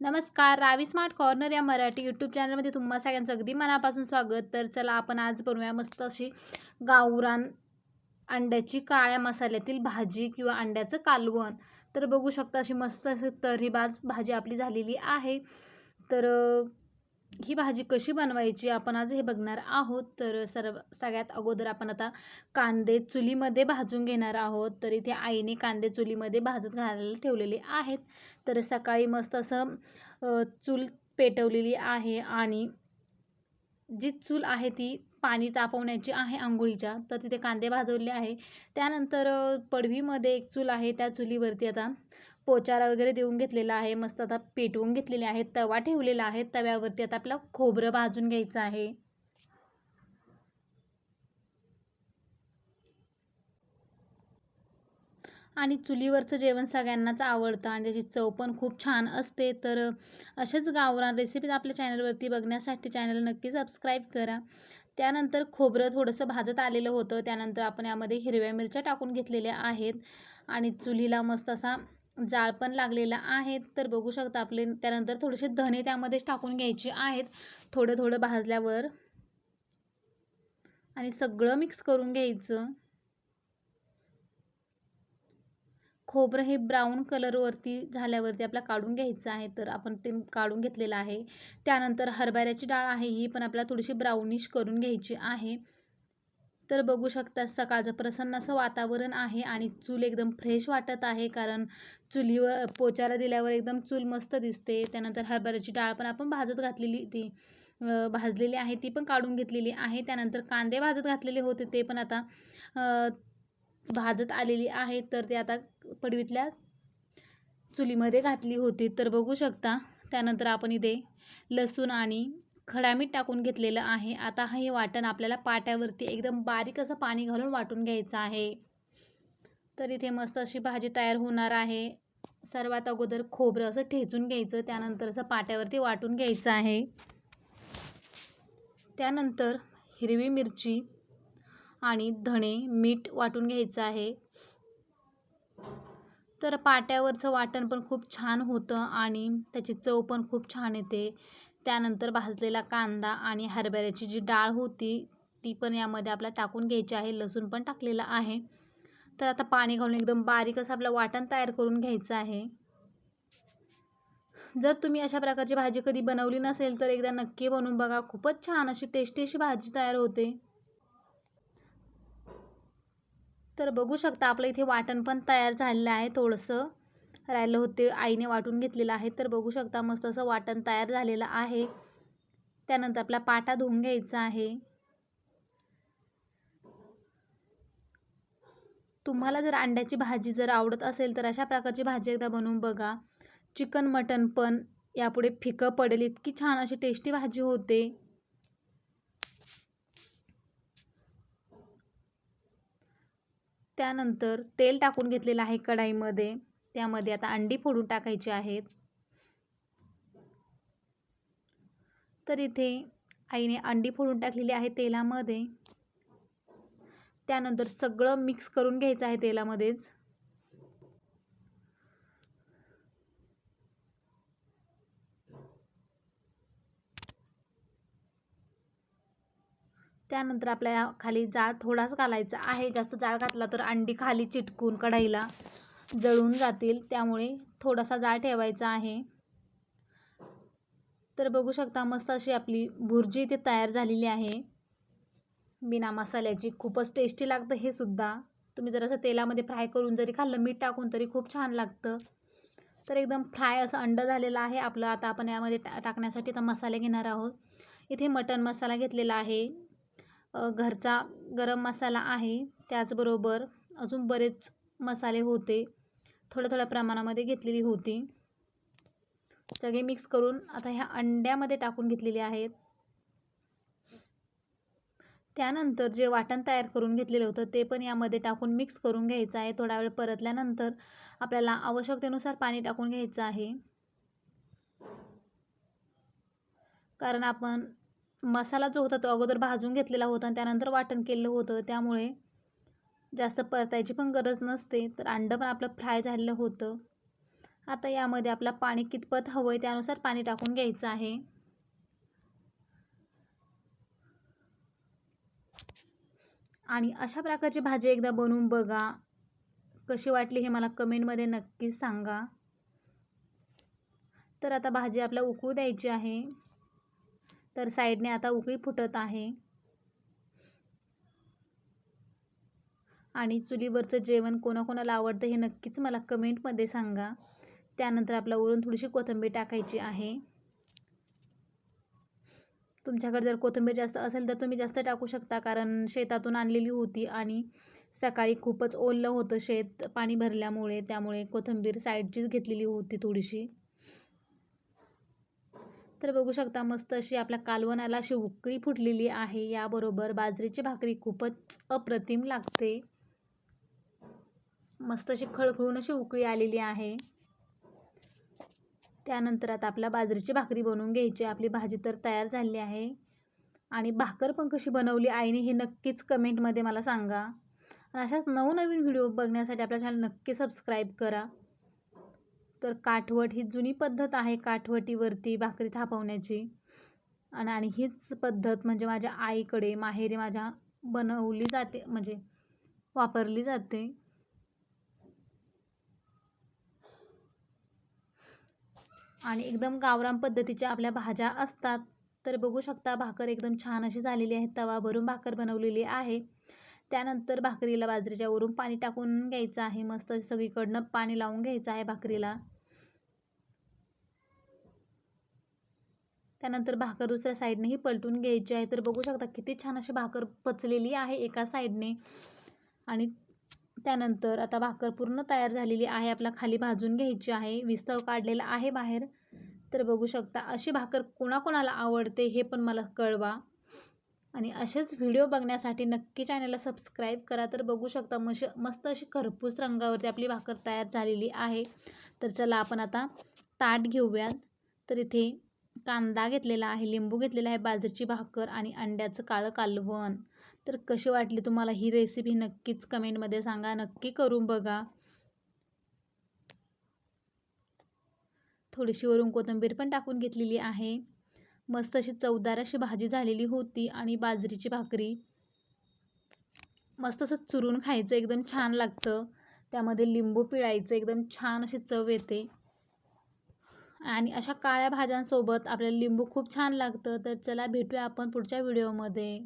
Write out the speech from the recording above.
नमस्कार Ravi smart corner या Marathi YouTube चॅनलमध्ये तुम्हा सगळ्यांचं अगदी मनापासून स्वागत. तर चला आपण आज बनवूया मस्त अशी गावरान अंड्याची काळ्या मसाल्यातील भाजी किंवा अंड्याचं कालवण. तर बघू शकता अशी मस्त अशी तर्रीबाज भाजी आपली झालेली आहे. तर ही भाजी कशी बनवायची आपण आज हे बघणार आहोत. तर सर्व सगळ्यात अगोदर आपण आता कांदे चुलीमध्ये भाजून घेणार आहोत. तर इथे आईने कांदे चुलीमध्ये भाजत घालायला ठेवलेले आहेत. तर सकाळी मस्त असं चूल पेटवलेली आहे आणि जी चूल आहे ती पाणी तापवण्याची आहे आंघोळीच्या. तर तिथे कांदे भाजवले आहे. त्यानंतर पडवीमध्ये एक चूल आहे. त्या चुलीवरती आता पोचारा वगैरे देऊन घेतलेला आहे मस्त आता पेटवून घेतलेले आहे तवा ठेवलेला आहे तव्यावरती आता आपला खोबरं भाजून घ्यायचं आहे. आणि चुलीवरचं जेवण सगळ्यांनाच आवडतं आणि त्याची चव पण खूप छान असते. तर असेच गावरान रेसिपीज आपल्या चॅनलवरती बघण्यासाठी चॅनल नक्की सबस्क्राईब करा. त्यानंतर खोबरं थोडंसं भाजत आलेलं होतं त्यानंतर आपण यामध्ये हिरव्या मिरच्या टाकून घेतलेल्या आहेत. आणि चुलीला मस्त असा जाळ पण लागलेला आहे. तर बघू शकता आपले त्यानंतर थोडेसे धने त्यामध्येच टाकून घ्यायचे आहेत. थोडं थोडं भाजल्यावर. आणि सगळं मिक्स करून घ्यायचं. खोबरं हे ब्राऊन कलरवरती झाल्यावरती आपल्याला काढून घ्यायचं आहे. तर आपण ते काढून घेतलेलं आहे. त्यानंतर हरभऱ्याची डाळ आहे. ही पण आपल्याला थोडीशी ब्राऊनिश करून घ्यायची आहे. तर बघू शकता सकाळचं प्रसन्न असं वातावरण आहे आणि चूल एकदम फ्रेश वाटत आहे कारण चुलीवर पोचारा दिल्यावर एकदम चूल मस्त दिसते. त्यानंतर हरभऱ्याची डाळ पण आपण भाजत घातलेली ती भाजलेली आहे ती पण काढून घेतलेली आहे. त्यानंतर कांदे भाजत घातलेले होते ते पण आता भाजत आलेली आहे. तर ते आता पडवीतल्या चुलीमध्ये घातली होती. तर बघू शकता त्यानंतर आपण इथे लसूण आणि खडा मीठ टाकून घेतलेलं आहे. आता हे वाटण आपल्याला पाट्यावरती एकदम बारीक असं पाणी घालून वाटून घ्यायचं आहे. तर इथे मस्त अशी भाजी तयार होणार आहे. सर्वात अगोदर खोबरं असं ठेचून घ्यायचं त्यानंतर असं पाट्यावरती वाटून घ्यायचं आहे. त्यानंतर हिरवी मिरची आणि धणे मीठ वाटून घ्यायचं आहे. तर पाट्यावरचं वाटण पण खूप छान होतं आणि त्याची चव पण खूप छान येते. त्यानंतर भाजलेला कांदा आणि हरभऱ्याची जी डाळ होती ती पण यामध्ये आपला टाकून घ्यायची आहे. लसूण पण टाकलेला आहे. तर आता पाणी घालून एकदम बारीक असं आपलं वाटण तयार करून घ्यायचं आहे. जर तुम्ही अशा प्रकारची भाजी कधी बनवली नसेल तर एकदा नक्की बनवून बघा. खूपच छान अशी टेस्टी अशी भाजी तयार होते. तर बघू शकता आपलं इथे वाटण पण तयार झालेलं आहे थोडंसं. राहिलं होते आईने वाटून घेतलेलं आहे. तर बघू शकता मस्त असं वाटण तयार झालेलं आहे. त्यानंतर आपला पाटा धुवून घ्यायचा आहे. तुम्हाला जर अंड्याची भाजी जर आवडत असेल तर अशा प्रकारची भाजी एकदा बनवून बघा. चिकन मटन पण यापुढे फिकं पडेल. इतकी छान अशी टेस्टी भाजी होते. त्यानंतर तेल टाकून घेतलेलं आहे कढाईमध्ये. त्यामध्ये आता अंडी फोडून टाकायची आहेत. तर इथे आईने अंडी फोडून टाकलेली आहे तेलामध्ये. त्यानंतर सगळं मिक्स करून घ्यायचं आहे तेलामध्येच. त्यानंतर आपल्या खाली जाळ थोडाच घालायचा आहे. जास्त जाळ घातला तर अंडी खाली चिटकून कढाईला. जळून जातील त्यामुळे थोडासा जाळ ठेवायचा आहे. तर बघू शकता मस्त अशी आपली भुर्जी इथे तयार झालेली आहे. बिना मसाल्याची खूपच टेस्टी लागतं हे सुद्धा. तुम्ही जर असं तेलामध्ये फ्राय करून जरी खाल्लं मीठ टाकून तरी खूप छान लागतं. तर एकदम फ्राय असं अंड झालेलं आहे आपलं. आता आपण यामध्ये टा टाकण्यासाठी आता मसाले घेणार आहोत. इथे मटन मसाला घेतलेला आहे. घरचा गरम मसाला आहे. त्याचबरोबर अजून बरेच मसाले होते. थोड्या थोड्या प्रमाणामध्ये घेतलेली होती. सगळे मिक्स करून आता ह्या अंड्यामध्ये टाकून घेतलेले आहेत. त्यानंतर जे वाटण तयार करून घेतलेलं होतं ते पण यामध्ये टाकून मिक्स करून घ्यायचं आहे. थोडा वेळ परतल्यानंतर आपल्याला आवश्यकतेनुसार पाणी टाकून घ्यायचं आहे. कारण आपण मसाला जो होता तो अगोदर भाजून घेतलेला होता आणि त्यानंतर वाटण केलेलं होतं. त्यामुळे जास्त परतायची पण गरज नसते. तर अंडं पण आपलं फ्राय झालेलं होतं. आता यामध्ये आपला पाणी कितपत हवं आहे त्यानुसार पाणी टाकून घ्यायचं आहे. आणि अशा प्रकारची भाजी एकदा बनवून बघा. कशी वाटली हे मला कमेंटमध्ये नक्कीच सांगा. तर आता भाजी आपल्या उकळू द्यायची आहे. तर साईडने आता उकळी फुटत आहे. आणि चुलीवरचं जेवण कोणाकोणाला आवडतं हे नक्कीच मला कमेंटमध्ये सांगा. त्यानंतर आपला वरून थोडीशी कोथिंबीर टाकायची आहे. तुमच्याकडे जर कोथिंबीर जास्त असेल तर तुम्ही जास्त टाकू शकता कारण शेतातून आणलेली होती आणि सकाळी खूपच ओलं होतं शेत पाणी भरल्यामुळे त्यामुळे कोथिंबीर साईडचीच घेतलेली होती थोडीशी. तर बघू शकता मस्त अशी आपल्या कालवणाला अशी उकळी फुटलेली आहे. याबरोबर बाजरीची भाकरी खूपच अप्रतिम लागते. मस्त अशी खळखळून अशी उकळी आलेली आहे. त्यानंतर आता आपला बाजरीची भाकरी बनवून घ्यायची. आपली भाजी तर तयार झाली आहे. आणि भाकर पण कशी बनवली आईने हे नक्कीच कमेंटमध्ये मला सांगा. आणि अशाच नवनवीन व्हिडिओ बघण्यासाठी आपल्या चॅनल नक्की सबस्क्राईब करा. तर काठवट ही जुनी पद्धत आहे काठवटीवरती भाकरी थापवण्याची. आणि आणि हीच पद्धत म्हणजे माझ्या आईकडे माहेरी माझ्या बनवली जाते. म्हणजे वापरली जाते. आणि एकदम गावरान पद्धतीच्या आपल्या भाज्या असतात. तर बघू शकता भाकर एकदम छान अशी झालेली आहे. तवा भरून भाकर बनवलेली आहे. त्यानंतर भाकरीला बाजरीच्या वरून पाणी टाकून घ्यायचं आहे. मस्त सगळीकडनं पाणी लावून घ्यायचं आहे भाकरीला. त्यानंतर भाकर दुसऱ्या साईडनेही पलटून घ्यायची आहे. तर बघू शकता किती छान अशी भाकर पचलेली आहे एका साईडने. आणि त्यानंतर आता भाकर पूर्ण तयार झालेली आहे आपला खाली भाजून घ्यायची आहे विस्तव काढलेला आहे बाहेर. तर बघू शकता अशी भाकर कोणाकोणाला आवडते हे पण मला कळवा. आणि असेच व्हिडिओ बघण्यासाठी नक्की चॅनलला सबस्क्राईब करा. तर बघू शकता मश मस्त अशी खरपूस रंगावरती आपली भाकर तयार झालेली आहे. तर चला आपण आता ताट घेऊयात. तर इथे कांदा घेतलेला आहे लिंबू घेतलेला आहे बाजरीची भाकर आणि अंड्याचं काळं कालवण. तर कशी वाटली तुम्हाला ही रेसिपी नक्कीच कमेंटमध्ये सांगा. नक्की करून बघा. थोडीशी वरून कोथिंबीर पण टाकून घेतलेली आहे. मस्त अशी चवदार अशी भाजी झालेली होती आणि बाजरीची भाकरी. मस्त असं चुरून खायचं एकदम छान लागतं. त्यामध्ये लिंबू पिळायचं एकदम छान अशी चव येते. आणि अशा काळ्या भाज्यांसोबत आपल्याला लिंबू खूप छान लागतं. तर चला भेटूया आपण पुढच्या व्हिडिओमध्ये.